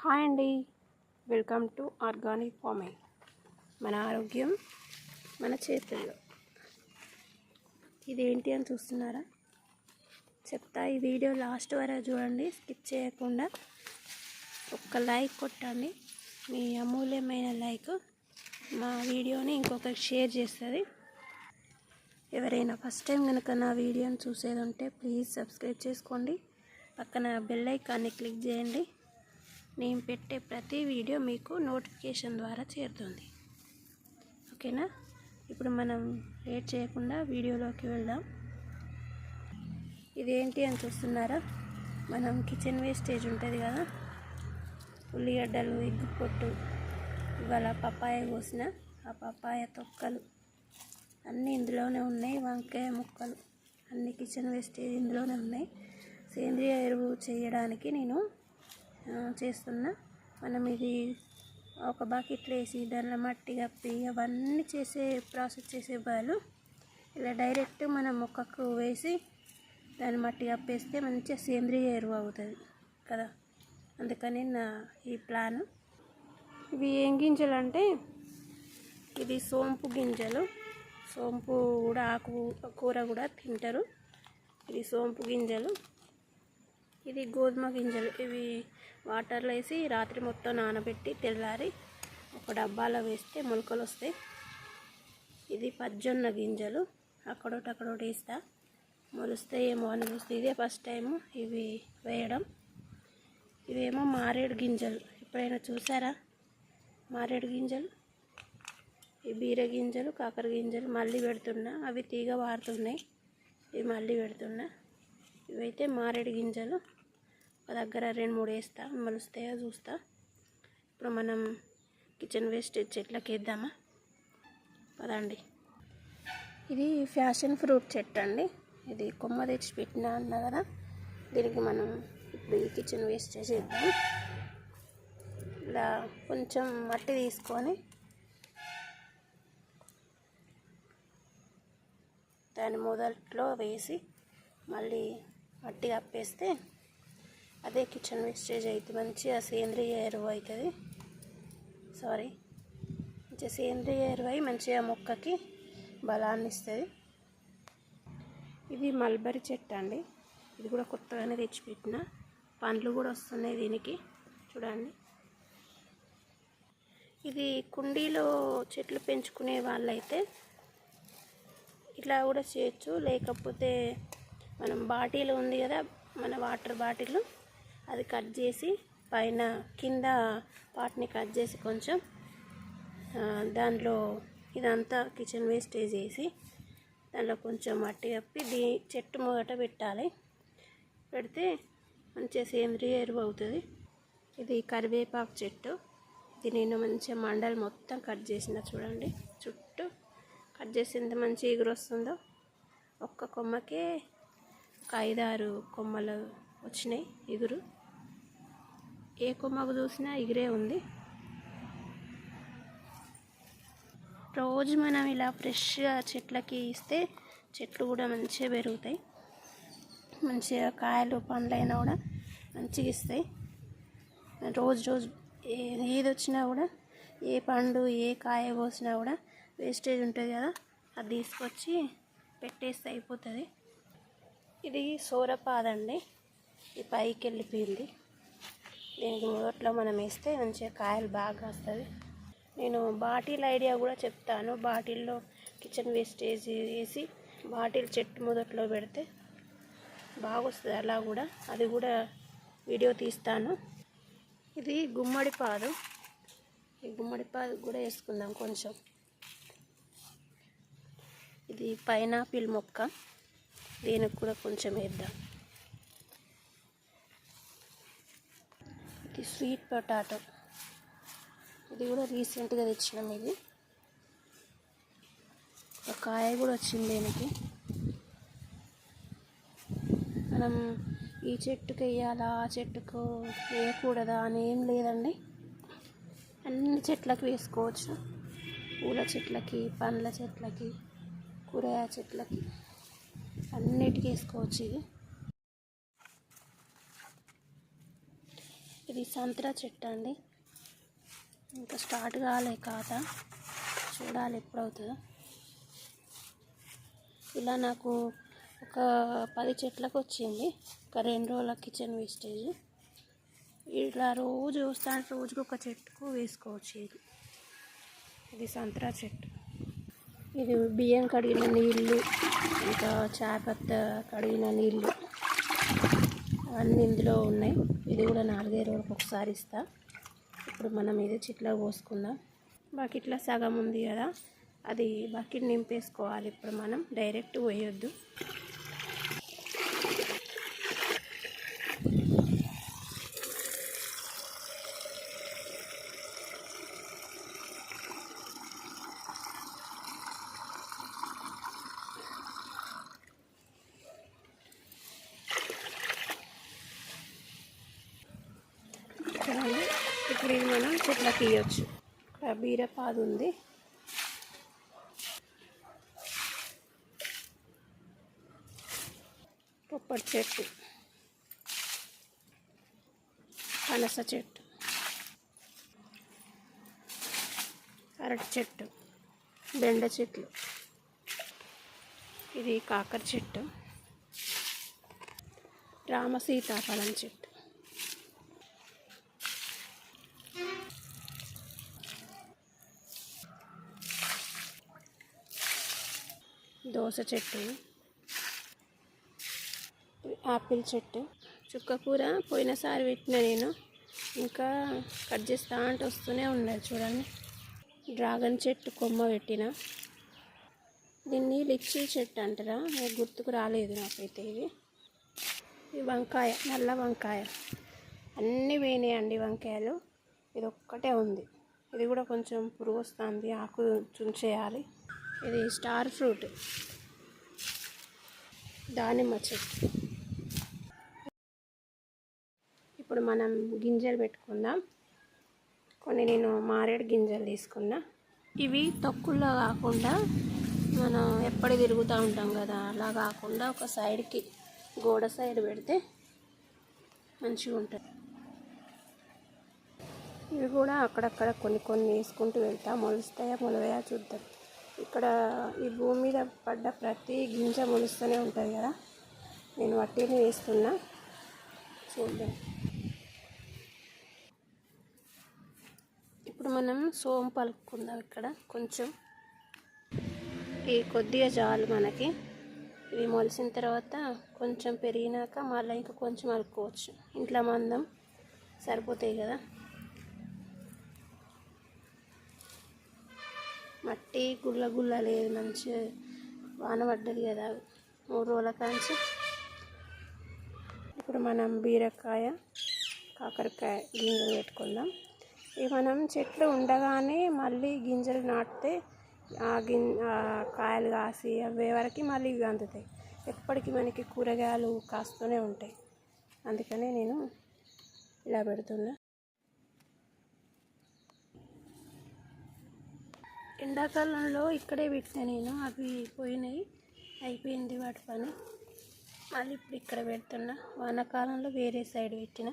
Hi అండి. Welcome to organic farming మన ఆరోగ్యం మన చేతుల్లో. ఇదేంటి అని చూస్తున్నారా? చెప్తా ఈ వీడియో లాస్ట్ వరకు చూడండి స్కిప్ చేయకుండా ఒక్క లైక్ కొట్టండి. మీ అమూల్యమైన లైక్ మా వీడియోని ఇంకొకరికి షేర్ చేస్తుంది. ఎవరైనా ఫస్ట్ టైం కనుక నా వీడియోని చూసేది ఉంటే ప్లీజ్ సబ్స్క్రైబ్ చేసుకోండి. పక్కన బెల్ ఐకాన్ని క్లిక్ చేయండి. నేను పెట్టే ప్రతి వీడియో మీకు నోటిఫికేషన్ ద్వారా చేరుతుంది. ఓకేనా? ఇప్పుడు మనం లేట్ చేయకుండా వీడియోలోకి వెళ్దాం. ఇదేంటి అని చూస్తున్నారా? మనం కిచెన్ వేస్టేజ్ ఉంటుంది కదా? ఉల్లిగడ్డలు ఎగ్గు పొట్టు ఇవాళ పప్పాయ కోసిన ఆ పప్పాయ తొక్కలు అన్నీ ఇందులోనే ఉన్నాయి వంకాయ ముక్కలు అన్ని కిచెన్ వేస్టేజ్ ఇందులోనే ఉన్నాయి. సేంద్రియ ఎరువు చేయడానికి నేను చేస్తున్నా. మనం ఇది ఒక బకెట్లో వేసి దానిలో మట్టి కప్పి అవన్నీ చేసే ప్రాసెస్ చేసే బదులు ఇలా డైరెక్ట్ మనం మొక్కకు వేసి దాన్ని మట్టి కప్పేస్తే మంచిగా సేంద్రియ ఎరువు అవుతుంది కదా? అందుకని నా ఈ ప్లాన్ ఇవి ఏం గింజలు అంటే ఇది సోంపు గింజలు. సోంపు కూడా ఆకు కూర కూడా తింటారు. ఇది సోంపు గింజలు. ఇది గోధుమ గింజలు. ఇవి వాటర్లో వేసి రాత్రి మొత్తం నానబెట్టి తెల్లారి ఒక డబ్బాలో వేస్తే మొలకలు వస్తాయి. ఇది పజ్జొన్న గింజలు. అక్కడోటి అక్కడోటి వేస్తా. మొలుస్తే ఏమో అనిపిస్తుంది. ఇదే ఫస్ట్ టైము ఇవి వేయడం. ఇవేమో మారేడు గింజలు. ఎప్పుడైనా చూసారా? మారేడు గింజలు ఈ బీర గింజలు కాకర గింజలు మళ్ళీ పెడుతున్నా. అవి తీగ వారుతున్నాయి ఇవి మళ్ళీ పెడుతున్నా. ఇవైతే మారేడు గింజలు. ఒక దగ్గర రెండు మూడు వేస్తా మలుస్తాయో చూస్తా. ఇప్పుడు మనం కిచెన్ వేస్టేజ్ చెట్లకి వేద్దామా? పదండి. ఇది ఫ్యాషన్ ఫ్రూట్ చెట్టు అండి. ఇది కొమ్మ తెచ్చి పెట్టిన అన్నా కదా దీనికి మనం ఇప్పుడు ఈ కిచెన్ వేస్టేజ్ వేద్దాం ఇలా కొంచెం మట్టి తీసుకొని దాని మొదట్లో వేసి మళ్ళీ మట్టి కప్పేస్తే అదే కిచెన్ వేస్టేజ్ అయితే మంచిగా సేంద్రియ ఎరువు అవుతుంది సారీ మంచిగా సేంద్రియ ఎరువు అయి మంచిగా మొక్కకి బలాన్ని ఇస్తుంది. ఇది మల్బరీ చెట్టు అండి. ఇది కూడా కొత్తగానే తెచ్చిపెట్టిన. పండ్లు కూడా వస్తున్నాయి దీనికి. చూడండి. ఇది కుండీలో చెట్లు పెంచుకునే వాళ్ళైతే ఇట్లా కూడా చేయొచ్చు. లేకపోతే మనం బాటిల్ ఉంది కదా మన వాటర్ బాటిల్. అది కట్ చేసి పైన కింద పార్ట్ని కట్ చేసి కొంచెం దాంట్లో ఇదంతా కిచెన్ వేస్టేజ్ వేసి దాంట్లో కొంచెం మట్టి కప్పి దీ చెట్టు మొదట పెట్టాలి. పెడితే మంచిగా సేంద్రియ ఎరువు అవుతుంది. ఇది కరివేపాకు చెట్టు. ఇది నేను మంచిగా మండలు మొత్తం కట్ చేసిన చూడండి. చుట్టూ కట్ చేసి ఎంత మంచి ఎగురు వస్తుందో. ఒక్క కొమ్మకే ఒక ఐదారు కొమ్మలు వచ్చినాయి ఎగురు. ఏ కొమ్మకు చూసినా ఎగిరే ఉంది. రోజు మనం ఇలా ఫ్రెష్గా చెట్లకి ఇస్తే చెట్లు కూడా మంచిగా పెరుగుతాయి. మంచిగా కాయలు పండ్లైనా కూడా మంచిగా ఇస్తాయి. రోజు రోజు ఏ ఏది వచ్చినా కూడా ఏ పండు ఏ కాయ కోసినా కూడా వేస్టేజ్ ఉంటుంది కదా అది తీసుకొచ్చి పెట్టేస్తే అయిపోతుంది. ఇది సోరపాదండి. ఈ పైకి వెళ్ళిపోయింది దీనికి మొదట్లో మనం వేస్తే మంచిగా కాయలు బాగా వస్తుంది నేను బాటిల్ ఐడియా కూడా చెప్తాను. బాటిల్లో కిచెన్ వేస్టేజ్ వేసి బాటిల్ చెట్టు మొదట్లో పెడితే బాగా వస్తుంది అలా కూడా. అది కూడా వీడియో తీస్తాను. ఇది గుమ్మడి పాదు. ఈ గుమ్మడి పాదు కూడా వేసుకుందాం కొంచెం. ఇది పైనాపిల్ మొక్క. దీనికి కూడా కొంచెం వేద్దాం. ఇది స్వీట్ పొటాటో. ఇది కూడా రీసెంట్గా తెచ్చినాం ఇది. ఒక కాయ కూడా వచ్చింది దీనికి. మనం ఈ చెట్టుకు వేయాలా? ఆ చెట్టుకు వేయకూడదా అని ఏం లేదండి. అన్ని చెట్లకు వేసుకోవచ్చు. పూల చెట్లకి పండ్ల చెట్లకి కూరగాయ చెట్లకి అన్నిటికీ వేసుకోవచ్చు ఇది. ఇది సంత్రా చెట్టు అండి. ఇంకా స్టార్ట్ కాలే కాత. చూడాలి ఎప్పుడవుతుందో. ఇలా నాకు ఒక పది చెట్లకు వచ్చింది. ఒక రెండు రోజుల కిచెన్ వేస్టేజ్. ఇలా రోజు వస్తాను రోజుకి ఒక చెట్టుకు వేసుకోవచ్చు ఇది. ఇది సంత్రా చెట్టు. ఇది బియ్యం కడిగిన నీళ్ళు ఇంకా చాపత్త కడిగిన నీళ్ళు. అన్నీ ఇందులో ఉన్నాయి. ఇది కూడా నాలుగైదు రోజులకు ఒకసారి ఇస్తా. ఇప్పుడు మనం ఇది చిట్లా పోసుకుందాం. బకెట్లో సగం ఉంది కదా అది బకెట్ నింపేసుకోవాలి. ఇప్పుడు మనం డైరెక్ట్ పోయొద్దు చూడండి ఇప్పుడు ఇది మనం ఇక్కడ బీరపాదు ఉంది. పొప్పటి చెట్టు. పనస చెట్టు. అరటి చెట్టు. బెండ చెట్లు. ఇది కాకర చెట్టు. రామ సీతాఫలం చెట్టు. దోస చెట్టు ఆపిల్ చెట్టు చుక్కకూర పోయినసారి పెట్టిన నేను. ఇంకా కట్ చేస్తా అంటే వస్తూనే ఉన్నది చూడండి. డ్రాగన్ చెట్టు కొమ్మ పెట్టిన. దీన్ని లిచ్చి చెట్టు అంటారా? నాకు గుర్తుకు రాలేదు నాకైతే ఇది. ఈ వంకాయ నల్ల వంకాయ. అన్నీ పోయినాయండి వంకాయలు. ఇది ఒక్కటే ఉంది. ఇది కూడా కొంచెం పురుగు వస్తుంది ఆకు చుంచేయాలి. ఇది స్టార్ ఫ్రూట్. దానిమ్మ చెట్టు. ఇప్పుడు మనం గింజలు పెట్టుకుందాం. కొన్ని నేను మారేడు గింజలు తీసుకున్నా. ఇవి తొక్కుల్లో కాకుండా మనం ఎప్పటి తిరుగుతూ ఉంటాం కదా అలా కాకుండా ఒక సైడ్కి గోడ సైడ్ పెడితే మంచిగా ఉంటుంది ఇవి కూడా అక్కడక్కడ కొన్ని కొన్ని వేసుకుంటూ వెళ్తా. మొలుస్తాయా మొలవయా చూద్దాం. ఇక్కడ ఈ భూమి మీద పడ్డ ప్రతి గింజ మొలుస్తూనే ఉంటుంది కదా. నేను వట్టిని వేస్తున్నా. చూద్దాం. ఇప్పుడు మనం సోం పలుకుందాం ఇక్కడ. కొంచెం ఈ కొద్దిగా చాలు మనకి. ఇవి మొలిసిన తర్వాత కొంచెం పెరిగినాక మళ్ళీ ఇంకా కొంచెం అలుకోవచ్చు ఇంట్లో మందం సరిపోతాయి కదా. మట్టి గుల్ల గుల్ల లేదు మంచి వాన పడ్డది కదా. మూడు రోజుల కాంచి ఇప్పుడు మనం బీరకాయ కాకరకాయ గింజలు పెట్టుకుందాం. ఇవి మనం చెట్లు ఉండగానే మళ్ళీ గింజలు నాటితే ఆ గిం కాయలు కాసి అవే వరకు మళ్ళీ ఇవి అందుతాయి ఎప్పటికీ మనకి కూరగాయలు కాస్తూనే ఉంటాయి. అందుకనే నేను ఇలా పెడుతున్నా. ఎండాకాలంలో ఇక్కడే పెట్టిన నేను అవి పోయినాయి అయిపోయింది వాటి పని. మళ్ళీ ఇప్పుడు ఇక్కడ పెడుతున్నా. వానాకాలంలో వేరే సైడ్ పెట్టిన.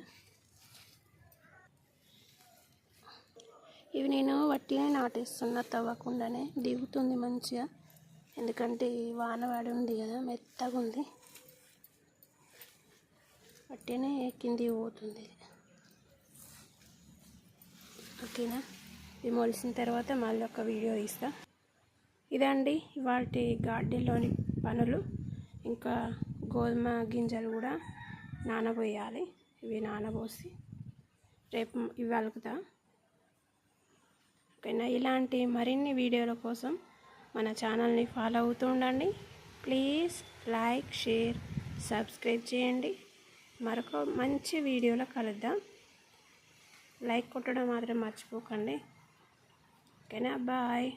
ఇవి నేను వట్టినే నాటేస్తున్నా తవ్వకుండానే. దిగుతుంది మంచిగా. ఎందుకంటే వాన వాడి ఉంది కదా మెత్తగా ఉంది. వట్టినే కింది పోతుంది. ఓకేనా? ఇవి మొలిసిన తర్వాత మళ్ళీ ఒక వీడియో తీస్తా. ఇదండి వాటి గార్డెన్లోని పనులు. ఇంకా గోధుమ గింజలు కూడా నానబోయాలి. ఇవి నానబోసి రేపు ఇవి అలుకుతా ఓకేనా? ఇలాంటి మరిన్ని వీడియోల కోసం మన ఛానల్ని ఫాలో అవుతూ ఉండండి. ప్లీజ్ లైక్ షేర్ సబ్స్క్రైబ్ చేయండి. మరొక మంచి వీడియోలో కలుద్దాం. లైక్ కొట్టడం మాత్రం మర్చిపోకండి. ఓకేనా బాయ్